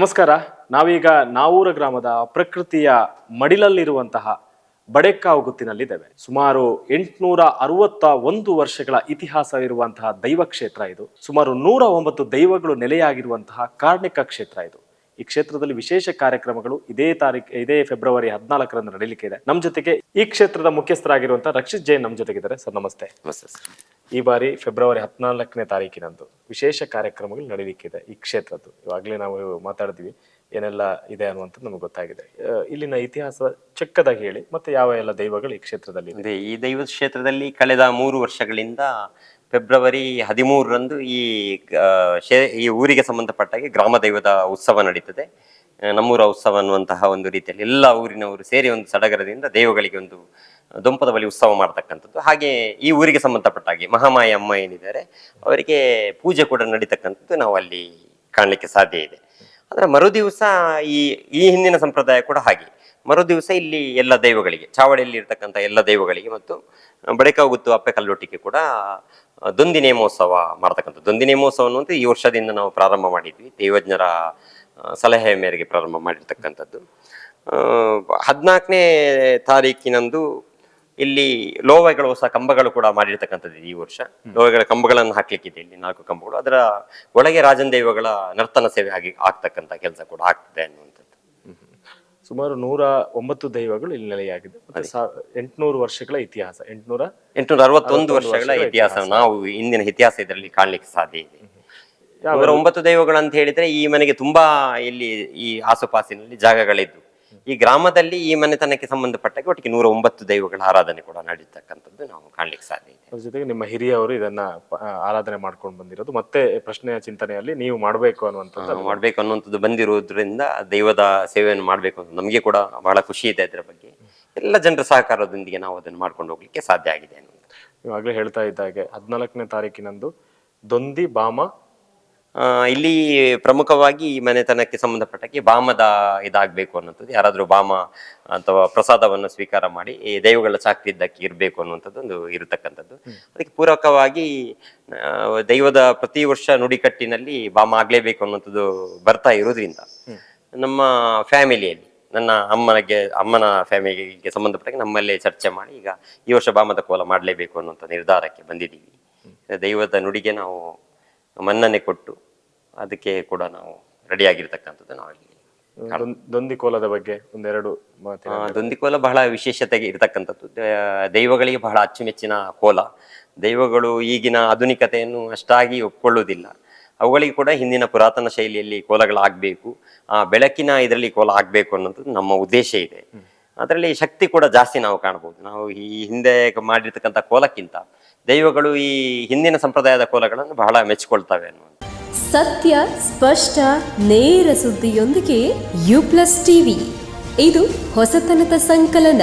ನಮಸ್ಕಾರ. ನಾವೀಗ ನಾವೂರ ಗ್ರಾಮದ ಪ್ರಕೃತಿಯ ಮಡಿಲಲ್ಲಿರುವಂತಹ ಬಡೆಕಾವು ಗುತ್ತಿನಲ್ಲಿದ್ದೇವೆ. ಸುಮಾರು ಎಂಟುನೂರ ಅರವತ್ತ ಒಂದು ವರ್ಷಗಳ ಇತಿಹಾಸ ಇರುವಂತಹ ದೈವ ಕ್ಷೇತ್ರ ಇದು. ಸುಮಾರು ನೂರ ಒಂಬತ್ತು ದೈವಗಳು ನೆಲೆಯಾಗಿರುವಂತಹ ಕಾರ್ಣಿಕ ಕ್ಷೇತ್ರ ಇದು. ಈ ಕ್ಷೇತ್ರದಲ್ಲಿ ವಿಶೇಷ ಕಾರ್ಯಕ್ರಮಗಳು ಇದೇ ತಾರೀಕು ಇದೇ ಫೆಬ್ರವರಿ ಹದಿನಾಲ್ಕರಂದು ನಡೀಲಿಕ್ಕೆ ಇದೆ ನಮ್ಮ ಜೊತೆಗೆ ಈ ಕ್ಷೇತ್ರದ ಮುಖ್ಯಸ್ಥರಾಗಿರುವಂತಹ ರಕ್ಷಿತ್ ಜೈನ್ ನಮ್ಮ ಜೊತೆಗಿದ್ದಾರೆ. ಸರ್, ನಮಸ್ತೆ. ನಮಸ್ತೆ, ಸರ್. ಈ ಬಾರಿ ಫೆಬ್ರವರಿ ಹದಿನಾಲ್ಕನೇ ತಾರೀಕಿನಂದು ವಿಶೇಷ ಕಾರ್ಯಕ್ರಮಗಳು ನಡೀಲಿಕ್ಕಿದೆ ಈ ಕ್ಷೇತ್ರದ್ದು. ಇವಾಗಲೇ ನಾವು ಮಾತಾಡಿದ್ವಿ, ಏನೆಲ್ಲ ಇದೆ ಅನ್ನುವಂಥದ್ದು ನಮಗೆ ಗೊತ್ತಾಗಿದೆ. ಇಲ್ಲಿನ ಇತಿಹಾಸ ಚಿಕ್ಕದಾಗಿ ಹೇಳಿ, ಮತ್ತೆ ಯಾವ ಎಲ್ಲ ದೈವಗಳು ಈ ಕ್ಷೇತ್ರದಲ್ಲಿ ಇದೆ? ಈ ದೈವ ಕ್ಷೇತ್ರದಲ್ಲಿ ಕಳೆದ ಮೂರು ವರ್ಷಗಳಿಂದ ಫೆಬ್ರವರಿ ಹದಿಮೂರರಂದು ಈ ಈ ಊರಿಗೆ ಸಂಬಂಧಪಟ್ಟಾಗೆ ಗ್ರಾಮ ದೈವದ ಉತ್ಸವ ನಡೀತದೆ. ನಮ್ಮೂರ ಉತ್ಸವ ಅನ್ನುವಂತಹ ಒಂದು ರೀತಿಯಲ್ಲಿ ಎಲ್ಲ ಊರಿನವರು ಸೇರಿ ಒಂದು ಸಡಗರದಿಂದ ದೇವಗಳಿಗೆ ಒಂದು ದೊಂಪದ ಬಳಿ ಉತ್ಸವ ಮಾಡ್ತಕ್ಕಂಥದ್ದು. ಹಾಗೆ ಈ ಊರಿಗೆ ಸಂಬಂಧಪಟ್ಟ ಹಾಗೆ ಮಹಾಮಾಯಿ ಅಮ್ಮ ಏನಿದ್ದಾರೆ, ಅವರಿಗೆ ಪೂಜೆ ಕೂಡ ನಡೀತಕ್ಕಂಥದ್ದು ನಾವು ಅಲ್ಲಿ ಕಾಣಲಿಕ್ಕೆ ಸಾಧ್ಯ ಇದೆ. ಅದರ ಮರುದಿವಸ ಈ ಈ ಹಿಂದಿನ ಸಂಪ್ರದಾಯ ಕೂಡ ಹಾಗೆ. ಮರುದಿವಸ ಇಲ್ಲಿ ಎಲ್ಲ ದೈವಗಳಿಗೆ, ಚಾವಡಿಯಲ್ಲಿ ಇರ್ತಕ್ಕಂಥ ಎಲ್ಲ ದೈವಗಳಿಗೆ ಮತ್ತು ಬಡಕ ಗುತ್ತು ಅಪ್ಪೆ ಕಲ್ಲೊಟ್ಟಿಗೆ ಕೂಡ ದೊಂದಿ ನೇಮೋತ್ಸವ ಮಾಡ್ತಕ್ಕಂಥದ್ದು. ದೊಂದಿ ನೇಮೋತ್ಸವ ಈ ವರ್ಷದಿಂದ ನಾವು ಪ್ರಾರಂಭ ಮಾಡಿದ್ವಿ. ದೈವಜ್ಞರ ಸಲಹೆಯ ಮೇರೆಗೆ ಪ್ರಾರಂಭ ಮಾಡಿರ್ತಕ್ಕಂಥದ್ದು. ಹದಿನಾಲ್ಕನೇ ತಾರೀಕಿನಂದು ಇಲ್ಲಿ ಲೋಹಗಳು ಹೊಸ ಕಂಬಗಳು ಕೂಡ ಮಾಡಿರ್ತಕ್ಕಂಥದ್ದು ಈ ವರ್ಷ. ಲೋಹಗಳ ಕಂಬಗಳನ್ನು ಹಾಕ್ಲಿಕ್ಕಿದೆ ಇಲ್ಲಿ ನಾಲ್ಕು ಕಂಬಗಳು. ಅದರ ಒಳಗೆ ರಾಜನ್ ದೈವಗಳ ನರ್ತನ ಸೇವೆ ಆಗಿ ಆಗ್ತಕ್ಕಂಥ ಕೆಲಸ ಕೂಡ ಆಗ್ತದೆ ಅನ್ನುವಂಥದ್ದು. ಸುಮಾರು ನೂರ ಒಂಬತ್ತು ದೈವಗಳು ಇಲ್ಲಿ ನೆಲೆಯಾಗಿದೆ. ಎಂಟುನೂರು ವರ್ಷಗಳ ಇತಿಹಾಸ ಎಂಟುನೂರ ಎಂಟುನೂರ ಅರವತ್ತೊಂದು ವರ್ಷಗಳ ಇತಿಹಾಸ ನಾವು ಇಂದಿನ ಇತಿಹಾಸ ಇದರಲ್ಲಿ ಕಾಣ್ಲಿಕ್ಕೆ ಸಾಧ್ಯ ಇದೆ. ಒಂಬತ್ತು ದೈವಗಳು ಅಂತ ಹೇಳಿದ್ರೆ ಈ ಮನೆಗೆ ತುಂಬಾ ಇಲ್ಲಿ ಈ ಆಸುಪಾಸಿನಲ್ಲಿ ಜಾಗಗಳಿದ್ದು ಈ ಗ್ರಾಮದಲ್ಲಿ ಈ ಮನೆತನಕ್ಕೆ ಸಂಬಂಧಪಟ್ಟಾಗೆ ಒಟ್ಟಿಗೆ ನೂರ ಒಂಬತ್ತು ದೈವಗಳ ಆರಾಧನೆ ಕೂಡ ನಡೀತಕ್ಕಂಥದ್ದು ನಾವು ಕಾಣ್ಲಿಕ್ಕೆ ಸಾಧ್ಯ ಇದೆ. ಅದ್ರ ಜೊತೆಗೆ ನಿಮ್ಮ ಹಿರಿಯವರು ಇದನ್ನ ಪ- ಆರಾಧನೆ ಮಾಡ್ಕೊಂಡು ಬಂದಿರೋದು ಮತ್ತೆ ಪ್ರಶ್ನೆಯ ಚಿಂತನೆಯಲ್ಲಿ ನೀವು ಮಾಡಬೇಕು ಅನ್ನುವಂಥದ್ದು ನಾವು ಮಾಡ್ಬೇಕು ಅನ್ನುವಂಥದ್ದು ಬಂದಿರುವುದರಿಂದ ದೈವದ ಸೇವೆಯನ್ನು ಮಾಡಬೇಕು ಅಂತ ನಮಗೆ ಕೂಡ ಬಹಳ ಖುಷಿ ಇದೆ ಅದರ ಬಗ್ಗೆ. ಎಲ್ಲ ಜನರ ಸಹಕಾರದೊಂದಿಗೆ ನಾವು ಅದನ್ನು ಮಾಡ್ಕೊಂಡು ಹೋಗ್ಲಿಕ್ಕೆ ಸಾಧ್ಯ ಆಗಿದೆ ಅನ್ನುವಂಥದ್ದು ಇವಾಗಲೇ ಹೇಳ್ತಾ ಇದ್ದಾಗೆ ಹದಿನಾಲ್ಕನೇ ತಾರೀಕಿನಂದು ದೊಂದಿ ಬಾಮ ಇಲ್ಲಿ ಪ್ರಮುಖವಾಗಿ ಈ ಮನೆತನಕ್ಕೆ ಸಂಬಂಧಪಟ್ಟಕ್ಕೆ ಬಾಮದ ಇದಾಗಬೇಕು ಅನ್ನೋಂಥದ್ದು ಯಾರಾದರೂ ಬಾಮ ಅಥವಾ ಪ್ರಸಾದವನ್ನು ಸ್ವೀಕಾರ ಮಾಡಿ ಈ ದೈವಗಳ ಚಾಕ್ತಿದ್ದಕ್ಕೆ ಇರಬೇಕು ಅನ್ನುವಂಥದ್ದು ಒಂದು ಇರತಕ್ಕಂಥದ್ದು. ಅದಕ್ಕೆ ಪೂರಕವಾಗಿ ದೈವದ ಪ್ರತಿ ವರ್ಷ ನುಡಿಕಟ್ಟಿನಲ್ಲಿ ಬಾಮ ಆಗಲೇಬೇಕು ಅನ್ನುವಂಥದ್ದು ಬರ್ತಾ ಇರೋದ್ರಿಂದ ನಮ್ಮ ಫ್ಯಾಮಿಲಿಯಲ್ಲಿ ನನ್ನ ಅಮ್ಮನಿಗೆ ಅಮ್ಮನ ಫ್ಯಾಮಿಲಿಗೆ ಸಂಬಂಧಪಟ್ಟಕ್ಕೆ ನಮ್ಮಲ್ಲೇ ಚರ್ಚೆ ಮಾಡಿ ಈಗ ಈ ವರ್ಷ ಬಾಮದ ಕೋಲ ಮಾಡಲೇಬೇಕು ಅನ್ನುವಂಥ ನಿರ್ಧಾರಕ್ಕೆ ಬಂದಿದ್ದೀವಿ. ದೈವದ ನುಡಿಗೆ ನಾವು ಮನ್ನಣೆ ಕೊಟ್ಟು ಅದಕ್ಕೆ ಕೂಡ ನಾವು ರೆಡಿ ಆಗಿರ್ತಕ್ಕಂಥದ್ದು ನಾವು ದೊಂ- ದೊಂದಿ ಬಗ್ಗೆ ಒಂದೆರಡು ದೊಂದಿಕೋಲ ಬಹಳ ವಿಶೇಷತೆಗೆ ಇರತಕ್ಕಂಥದ್ದು. ದೈವಗಳಿಗೆ ಬಹಳ ಅಚ್ಚುಮೆಚ್ಚಿನ ಕೋಲ. ದೈವಗಳು ಈಗಿನ ಆಧುನಿಕತೆಯನ್ನು ಅಷ್ಟಾಗಿ ಒಪ್ಕೊಳ್ಳುವುದಿಲ್ಲ. ಅವುಗಳಿಗೆ ಕೂಡ ಹಿಂದಿನ ಪುರಾತನ ಶೈಲಿಯಲ್ಲಿ ಕೋಲಗಳಾಗಬೇಕು. ಆ ಬೆಳಕಿನ ಇದರಲ್ಲಿ ಕೋಲ ಆಗಬೇಕು ಅನ್ನೋದು ನಮ್ಮ ಉದ್ದೇಶ ಇದೆ. ಅದರಲ್ಲಿ ಶಕ್ತಿ ಕೂಡ ಜಾಸ್ತಿ ನಾವು ಕಾಣಬಹುದು. ನಾವು ಈ ಹಿಂದೆ ಮಾಡಿರ್ತಕ್ಕಂಥ ಕೋಲಕ್ಕಿಂತ ದೈವಗಳು ಈ ಹಿಂದಿನ ಸಂಪ್ರದಾಯದ ಕೋಲಗಳನ್ನು ಬಹಳ ಮೆಚ್ಚಿಕೊಳ್ತವೆ ಸತ್ಯ, ಸ್ಪಷ್ಟ, ನೇರ ಸುದ್ದಿಯೊಂದಿಗೆ ಯು ಪ್ಲಸ್ ಟಿವಿ. ಇದು ಹೊಸತನದ ಸಂಕಲನ.